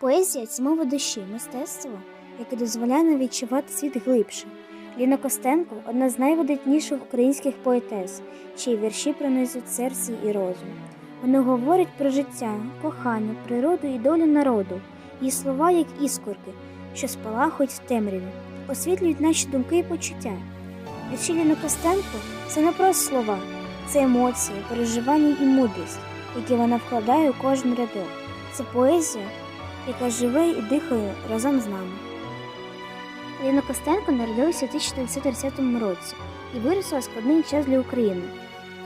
Поезія це мова душі, мистецтво, яке дозволяє нам відчувати світ глибше. Ліна Костенко одна з найвидатніших українських поетес, чиї вірші пронизують серце і розум. Вони говорять про життя, кохання, природу і долю народу. Її слова, як іскорки, що спалахують в темряві, освітлюють наші думки і почуття. Вірші Ліни Костенко це не просто слова, це емоції, переживання і мудрість, які вона вкладає у кожен рядок. Це поезія, яка живе і дихає разом з нами. Ліна Костенко народилася у 1930 році і виросла складний час для України.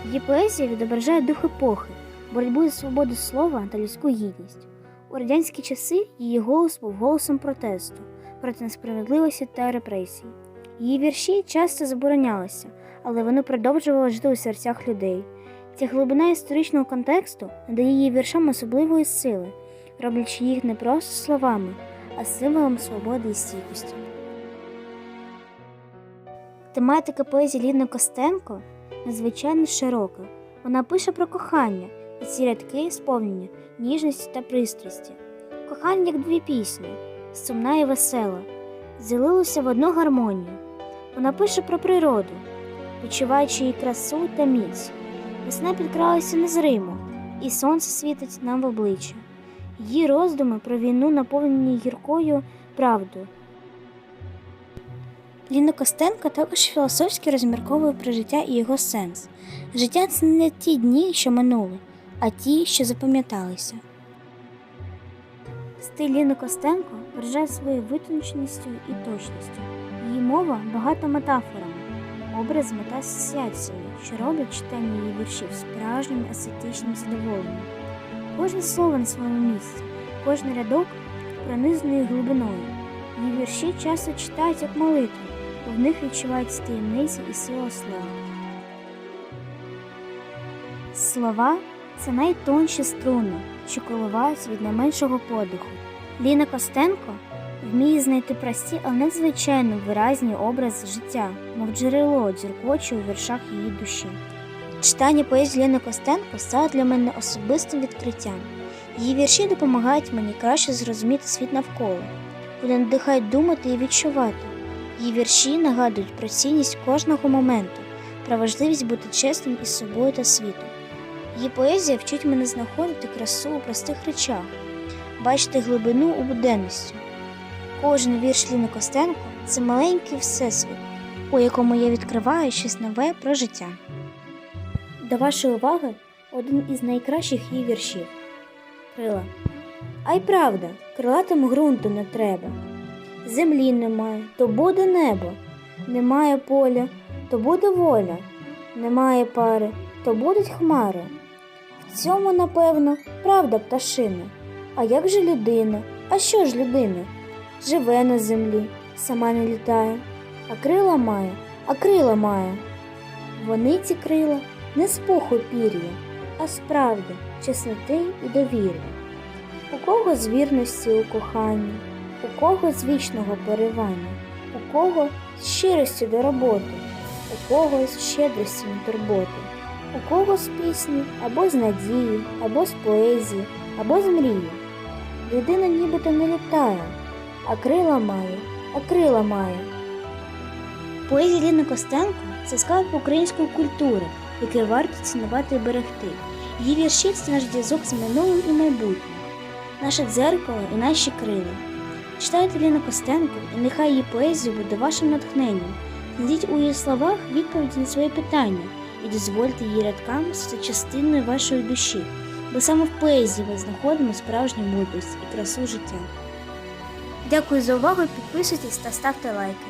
Її поезія відображає дух епохи, боротьбу за свободу слова та людську гідність. У радянські часи її голос був голосом протесту проти несправедливості та репресій. Її вірші часто заборонялися, але вони продовжували жити у серцях людей. Ця глибина історичного контексту надає її віршам особливої сили, роблячи їх не просто словами, а символом свободи і стійкості. Тематика поезії Ліни Костенко надзвичайно широка. Вона пише про кохання, і ці рядки сповнені ніжності та пристрасті. Кохання як дві пісні, сумна і весела, злилося в одну гармонію. Вона пише про природу, відчуваючи її красу та міць. Весна підкралася незримо, і сонце світить нам в обличчя. Її роздуми про війну наповнені гіркою правдою. Ліна Костенко також філософськи розмірковує про життя і його сенс. Життя це не ті дні, що минули, а ті, що запам'яталися. Стиль Ліни Костенко вражає своєю витонченістю і точністю. Її мова багата метафорами, образами та асоціаціями, що роблять читання її віршів справжнім естетичним задоволенням. Кожне слово на своєму місці, кожен рядок пронизаний глибиною. Її вірші часто читають як молитву, бо в них відчувається таємниця і сила слова. Слова це найтонші струни, що коливаються від найменшого подиху. Ліна Костенко вміє знайти прості, але надзвичайно виразні образи життя, мов джерело дзюркоче у віршах її душі. Читання поезії Ліни Костенко стало для мене особистим відкриттям. Її вірші допомагають мені краще зрозуміти світ навколо. Вони надихають думати і відчувати. Її вірші нагадують про цінність кожного моменту, про важливість бути чесним із собою та світом. Її поезія вчить мене знаходити красу у простих речах, бачити глибину у буденності. Кожен вірш Ліни Костенко це маленький всесвіт, у якому я відкриваю щось нове про життя. До вашої уваги один із найкращих її віршів Крила. А й правда, крилатим ґрунту не треба. Землі немає, то буде небо, немає поля, то буде воля, немає пари, то будуть хмари. В цьому, напевно, правда пташина. А як же людина? А що ж людина? Живе на землі, сама не літає, а крила має, а крила має. Вони ці крила не з пуху пір'я, а справді чесноти і довіри. У кого з вірності у коханні, у кого з вічного поривання, у кого з щирості до роботи, у кого з щедрості на турботи, у кого з пісні або з надії, або з поезії, або з мрії. Людина нібито не літає, а крила має, а крила має. Поезія Ліни Костенко це скарб української культури, який варто цінувати і берегти. Її вірші це наш зв'язок з минулим і майбутнім, наше дзеркало і наші крила. Читайте Ліну Костенко, і нехай її поезія буде вашим натхненням. Знайдіть у її словах відповіді на свої питання і дозвольте її рядкам стати частиною вашої душі, бо саме в поезії ми знаходимо справжню мудрість і красу життя. Дякую за увагу, підписуйтесь та ставте лайки.